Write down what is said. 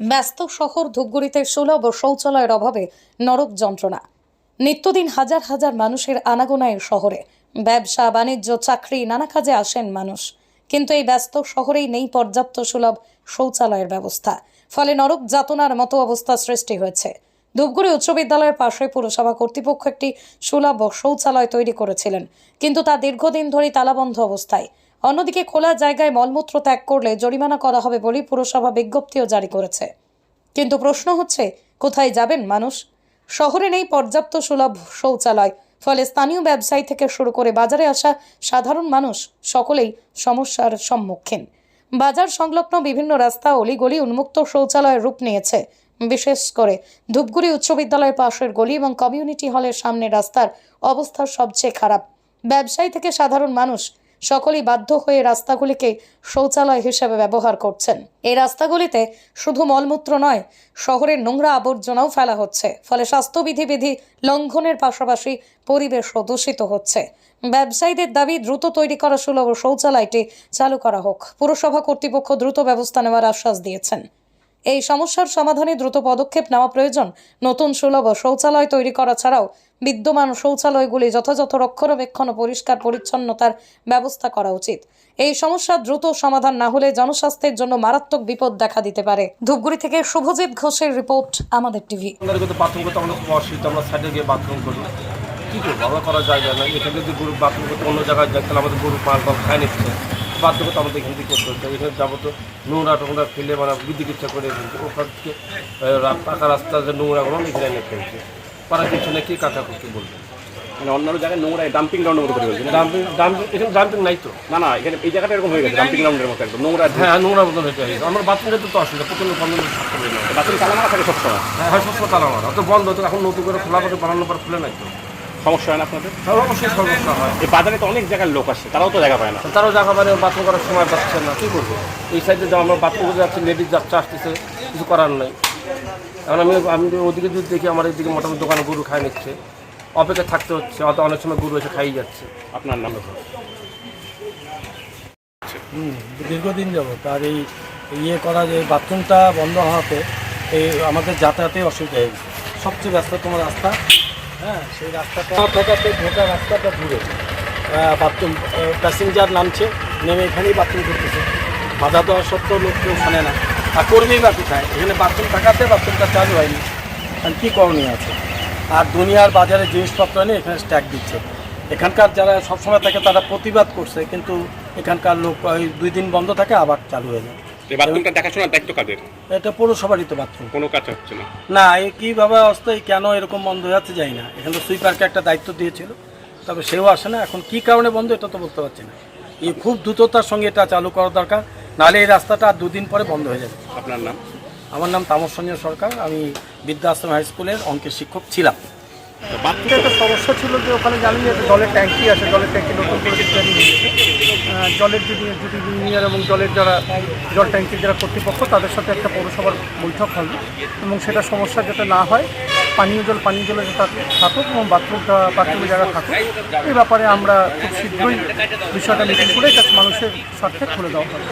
ব্যস্ত শহর ধূপগুড়িতে সুলভ শৌচালয়ের অভাবে নরক যন্ত্রণা। নিত্যদিন হাজার হাজার মানুষের আনাগোনায় শহরে। ব্যবসা, বাণিজ্য, চাকরি, নানা কাজে আসেন মানুষ। কিন্তু এই ব্যস্ত শহরেই নেই পর্যাপ্ত সুলভ শৌচালয়ের ব্যবস্থা। ফলে নরক যাতনার মতো অবস্থা সৃষ্টি হয়েছে। ধূপগুড়ি উচ্চ বিদ্যালয়ের পাশে পুরসভা কর্তৃপক্ষ একটি সুলভ শৌচালয় তৈরি করেছিলেন। কিন্তু তা দীর্ঘদিন ধরে তালাবন্ধ অবস্থায়। অন্যদিকে খোলা জায়গায় মলমূত্র ত্যাগ করলে জরিমানা করা হবে বলেই পুরসভা বিজ্ঞপ্তিও জারি করেছে। কিন্তু প্রশ্ন হচ্ছে, কোথায় যাবেন মানুষ? শহরে নেই পর্যাপ্ত সুলভ শৌচালয়, ফলে স্থানীয় ব্যবসায়ী থেকে শুরু করে বাজারে আসা সাধারণ মানুষ সকলেই সমস্যার সম্মুখীন। বাজার সংলগ্ন বিভিন্ন রাস্তা অলিগলি উন্মুক্ত শৌচালয়ের রূপ নিয়েছে। বিশেষ করে ধূপগুড়ি উচ্চ বিদ্যালয়ের পাশের গলি এবং কমিউনিটি হলের সামনে রাস্তার অবস্থা সবচেয়ে খারাপ। ব্যবসায়ী থেকে সাধারণ মানুষ সকলেই বাধ্য হয়ে রাস্তাগুলিকে শৌচালয় হিসেবে ব্যবহার করছেন। এই রাস্তাগুলিতে শুধু মলমূত্র নয়, শহরের নোংরা আবর্জনাও ফেলা হচ্ছে। ফলে স্বাস্থ্যবিধি বিধি লঙ্ঘনের পাশাপাশি পরিবেশও দূষিত হচ্ছে। ব্যবসায়ীদের দাবি, দ্রুত তৈরি করা সুলভ শৌচালয়টি চালু করা হোক। পুরসভা কর্তৃপক্ষ দ্রুত ব্যবস্থা নেওয়ার আশ্বাস দিয়েছেন। এই সমস্যার সমাধানে দ্রুত পদক্ষেপ নেওয়া প্রয়োজন। নতুন সুলভ শৌচালয় তৈরি করা ছাড়াও বিদ্যমান শৌচালয়গুলি যথাযথ রক্ষণাবেক্ষণ ও পরিষ্কার পরিচ্ছন্নতার ব্যবস্থা করা উচিত। এই সমস্যা দ্রুত সমাধান না হলে জনস্বাস্থ্যের জন্য মারাত্মক বিপদ দেখা দিতে পারে। ধূপগুড়ি থেকে শুভজিৎ ঘোষের রিপোর্ট, আমাদের টিভি। বাথরুম করব? করা জায়গা না এখানে যদি গরু বাথরুম করতে অন্য জায়গায় যায় তাহলে আমাদের গরু পাল খায় নিচ্ছে। বাধ্য করতে আমাদের এখান থেকে করতে হচ্ছে এখানে যাব তো নোংরা টোংরা ফেলে মানে বিদ্যুৎ ইচ্ছা করে ফেলছে। ওখান থেকে পাকা রাস্তা যে নোংরাগুলো এখানে এনে ফেলছে। পাড়ার পিছনে কি কাকা করতে বলবে? মানে অন্যান্য জায়গায় নোংরা ডাম্পিং মতো করে ডাম্পিং ডাম্পিং এখানে ডাম্পিং নাই তো। না না এখানে এই জায়গাটা এরকম হয়ে গেছে ডাম্পিং গ্রাউন্ডের মতো একদম নোংরা হ্যাঁ নোংরা হয়ে গেছে। আমার বাথরুম যেতে তো অসুবিধা বন্ধ থাকতে পারি না বাথরুম তালা মারা থাকে সবসময়। হ্যাঁ সবসময় তালা মারা তো বন্ধ তো এখন নতুন করে খোলা করে বানানোর পর খুলে নাই তো। সমস্যা হয় না আপনাদের? অবশ্যই সমস্যা হয়। এই বাজারে তো অনেক জায়গার লোক আসছে তারাও তো জায়গা পায় না। তারাও জায়গা মানে বাথরুম করার সময় পাচ্ছে না। কী করব? এই সাইডে যা আমরা বাথরুম করে যাচ্ছি লেডিস যাচ্ছে আসতেছে কিছু করার নাই। এখন আমি আমি ওদিকে যদি দেখি আমার এদিকে মোটামুটি দোকানে গরু খাই নিচ্ছে। অপেক্ষা থাকতে হচ্ছে অত অনেক সময় গরু এসে খাই যাচ্ছে। আপনার নাম? হুম, দীর্ঘদিন যাব তার এই ইয়ে করা যে বাথরুমটা বন্ধ হওয়াতে এই আমাদের যাতায়াতে অসুবিধা হয়ে গেছে। সবচেয়ে ব্যস্ততম রাস্তা? হ্যাঁ সেই রাস্তাটা থাকাতে গোটা রাস্তাটা দূরে বাথরুম প্যাসেঞ্জার নামছে, নেমে এখানেই বাথরুম করতেছে। বাধা দেওয়া সত্ত্বেও লোক কেউ শোনে না। আর করবেই বা কোথায়? এখানে বাথরুম থাকাতে বাথরুমটা চালু হয়নি। আর কী করণীয় আছে? আর দুনিয়ার বাজারে জিনিসপত্র এনে এখানে স্ট্যাক দিচ্ছে। এখানকার যারা সবসময় থাকে তারা প্রতিবাদ করছে, কিন্তু এখানকার লোক ওই দুই দিন বন্ধ থাকে, আবার চালু হয়ে যায়। বাথরুমটা দেখাশোনার দায়িত্ব কাদের? এটা পৌরসভারই তো বাথরুম কোনো কাজ হচ্ছে না। না এই কীভাবে অবস্থায় কেন এরকম বন্ধ হয়ে যাচ্ছে যাই না। এখানে তো সুইপারকে একটা দায়িত্ব দিয়েছিল তবে সেও আসে না। এখন কী কারণে বন্ধ এটা তো বলতে পারছি না। এই খুব দ্রুততার সঙ্গে এটা চালু করা দরকার নাহলে এই রাস্তাটা আর দুদিন পরে বন্ধ হয়ে যাবে। আপনার নাম? আমার নাম তামর সঞ্জয় সরকার আমি বৃদ্ধাশ্রম হাই স্কুলের অঙ্কের শিক্ষক ছিলাম। বাথরুম একটা সমস্যা ছিল যে ওখানে জানেন যে জলের ট্যাঙ্কি আছে, জলের ট্যাঙ্কি নতুন করে জলের যদি যদি ইঞ্জিনিয়ার এবং জলের যারা জল ট্যাঙ্কির যারা কর্তৃপক্ষ, তাদের সাথে একটা পৌরসভার বৈঠক হবে এবং সেটা সমস্যা যাতে না হয়, পানীয় জল, পানীয় জলে থাকুক এবং বাথরুমটা বাথরুমের জায়গা থাকুক, এই ব্যাপারে আমরা খুব শীঘ্রই বিষয়টা মিটিং করে এটা মানুষের স্বার্থে খুলে দেওয়া হবে